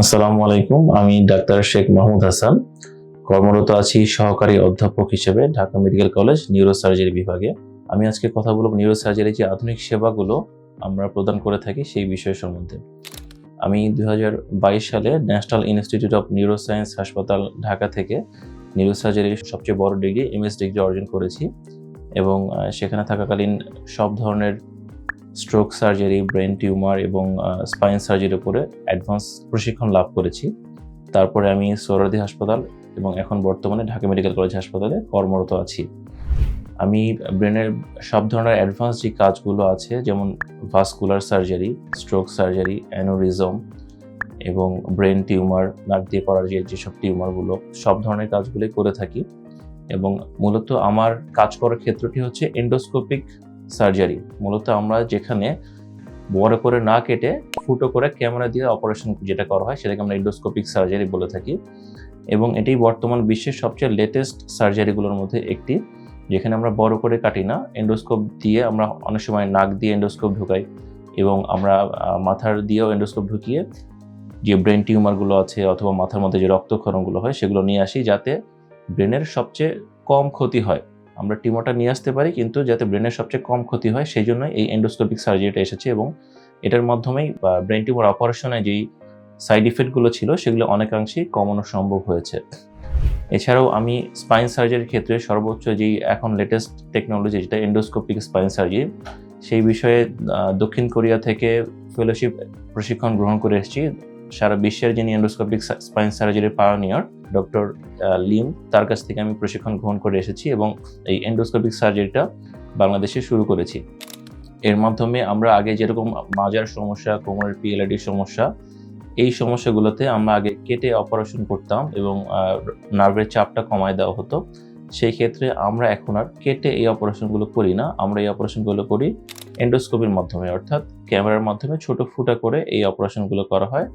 আসসালামু আলাইকুম, আমি ডাক্তার শেখ মাহমুদ হাসান। কর্মরত আছি সহকারী অধ্যাপক হিসেবে ঢাকা মেডিকেল কলেজ নিউরোসার্জারি বিভাগে। আমি আজকে কথা বলব নিউরোসার্জারি যে আধুনিক সেবাগুলো আমরা প্রদান করে থাকি সেই বিষয় সম্বন্ধে। আমি দু হাজার বাইশ সালে ন্যাশনাল ইনস্টিটিউট অফ নিউরোসায়েন্স হাসপাতাল ঢাকা থেকে নিউরোসার্জারির সবচেয়ে বড় ডিগ্রি এমএস ডিগ্রি অর্জন করেছি। এবং সেখানে থাকাকালীন সব ধরনের স্ট্রোক সার্জারি ব্রেন টিউমার এবং স্পাইন সার্জারির উপরে অ্যাডভান্স প্রশিক্ষণ লাভ করেছি। তারপরে আমি সোহরাদি হাসপাতাল এবং এখন বর্তমানে ঢাকা মেডিকেল কলেজ হাসপাতালে কর্মরত আছি। আমি ব্রেনের সব ধরনের অ্যাডভান্স যে কাজগুলো আছে, যেমন vascular surgery stroke surgery aneurysm এবং ব্রেন টিউমার নাক দিয়ে পড়ার যে, যেসব টিউমারগুলো সব ধরনের কাজগুলোই করে থাকি। এবং মূলত আমার কাজ করার ক্ষেত্রটি হচ্ছে এন্ডোস্কোপিক সার্জারি। মূলত আমরা যেখানে বড় করে না কেটে ফুটো করে ক্যামেরা দিয়ে অপারেশন যেটা করা হয়, সেটাকে আমরা এন্ডোস্কোপিক সার্জারি বলে থাকি। এবং এটি বর্তমান বিশ্বের সবচেয়ে লেটেস্ট সার্জারিগুলোর মধ্যে একটি, যেখানে আমরা বড় করে কাটি না। এন্ডোস্কোপ দিয়ে আমরা অনেক সময় নাক দিয়ে এন্ডোস্কোপ ঢুকাই এবং আমরা মাথার দিয়েও এন্ডোস্কোপ ঢুকিয়ে যে ব্রেন টিউমারগুলো আছে অথবা মাথার মধ্যে যে রক্তক্ষরণগুলো হয়, সেগুলো নিয়ে আসি যাতে ব্রেনের সবচেয়ে কম ক্ষতি হয়। আমরা টিউমারটা নিয়ে আসতে পারি, কিন্তু যাতে ব্রেনের সবচেয়ে কম ক্ষতি হয়, সেই জন্য এই এন্ডোস্কোপিক সার্জারিটা এসেছে এবং এটার মাধ্যমেই ব্রেন টিউমার অপারেশনে যেই সাইড ইফেক্টগুলো ছিল, সেগুলো অনেকাংশেই কমানো সম্ভব হয়েছে। এছাড়াও আমি স্পাইন সার্জারির ক্ষেত্রে সর্বোচ্চ যেই এখন লেটেস্ট টেকনোলজি যেটা এন্ডোস্কোপিক স্পাইন সার্জারি সেই বিষয়ে দক্ষিণ কোরিয়া থেকে ফেলোশিপ প্রশিক্ষণ গ্রহণ করে এসেছি। সারা বিশ্বের যিনি এন্ডোস্কোপিক স্পাইন সার্জারির পাওনিয়র ডক্টর লিম তার কাছ থেকে আমি প্রশিক্ষণ গ্রহণ করে এসেছি এবং এই এন্ডোস্কোপিক সার্জারিটা বাংলাদেশে শুরু করেছি। এর মাধ্যমে আমরা আগে যেরকম মাজার সমস্যা, কোমরের পিএলআইডির সমস্যা, এই সমস্যাগুলোতে আমরা আগে কেটে অপারেশন করতাম এবং নার্ভের চাপটা কমায় দেওয়া হতো। সেই ক্ষেত্রে আমরা এখন আর কেটে এই অপারেশনগুলো করি না। আমরা এই অপারেশনগুলো করি এন্ডোস্কোপির মাধ্যমে, অর্থাৎ ক্যামেরার মাধ্যমে ছোট ফুটা করে এই অপারেশনগুলো করা হয়।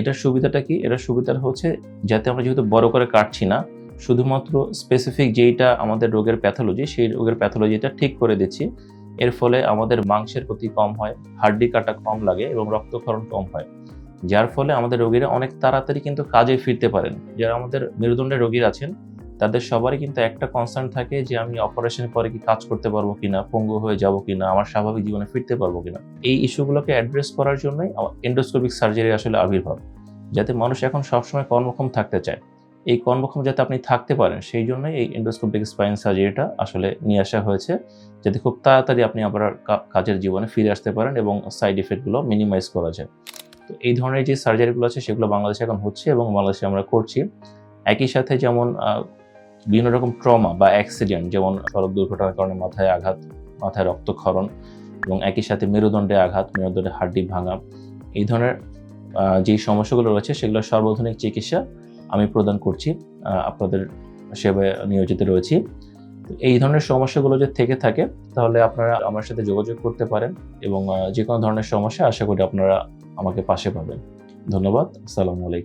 এটার সুবিধাটা কি? এটার সুবিধাটা হচ্ছে যাতে আমরা যেহেতু বড় করে কাটছি না, শুধুমাত্র স্পেসিফিক যেইটা আমাদের রোগের প্যাথোলজি সেই রোগের প্যাথোলজিটা ঠিক করে দিচ্ছি। এর ফলে আমাদের মাংসের ক্ষতি কম হয়, হাড্ডি কাটা কম লাগে এবং রক্তক্ষরণ কম হয়। যার ফলে আমাদের রোগীরা অনেক তাড়াতাড়ি কিন্তু কাজে ফিরতে পারেন। যারা আমাদের মেরুদণ্ডের রোগীরা আছেন তাদের সবারই কিন্তু একটা কনসার্ন থাকে যে আমি অপারেশনের পরে কি কাজ করতে পারব কিনা, পঙ্গু হয়ে যাব কিনা, আমার স্বাভাবিক জীবনে ফিরতে পারব কিনা। এই ইস্যুগুলোকে অ্যাড্রেস করার জন্যই এন্ডোস্কোপিক সার্জারি আসলে আবির্ভাব। যাতে মানুষ এখন সবসময় কর্মক্ষম থাকতে চায়। এই কর্মক্ষম যাতে আপনি থাকতে পারেন, সেই জন্যই এই এন্ডোস্কোপিক স্পাইন সার্জারিটা আসলে নিয়ে আসা হয়েছে। যাতে খুব তাড়াতাড়ি আপনি কা- কাজের জীবনে ফিরে আসতে পারেন এবং সাইড ইফেক্টগুলো মিনিমাইজ করা যায়। তো এই ধরনের যে সার্জারিগুলো আছে, সেগুলো বাংলাদেশে এখন হচ্ছে এবং বাংলাদেশে আমরা করছি। একই সাথে যেমন বিভিন্ন রকম ট্রমা বা অ্যাক্সিডেন্ট, যেমন সড়ক দুর্ঘটনার কারণে মাথায় আঘাত, মাথায় রক্তক্ষরণ এবং একই সাথে মেরুদণ্ডে আঘাত মেরুদণ্ডে হাড্ডি ভাঙা। এই ধরনের যেই সমস্যাগুলো রয়েছে সেগুলো সর্বাধুনিক চিকিৎসা আমি প্রদান করছি আপনাদের সেবায় নিয়োজিত রয়েছি। এই ধরনের সমস্যাগুলো যদি থেকে থাকে, তাহলে আপনারা আমার সাথে যোগাযোগ করতে পারেন এবং যে কোনো ধরনের সমস্যা আশা করি আপনারা আমাকে পাশে পাবেন। ধন্যবাদ, আসসালামু আলাইকুম।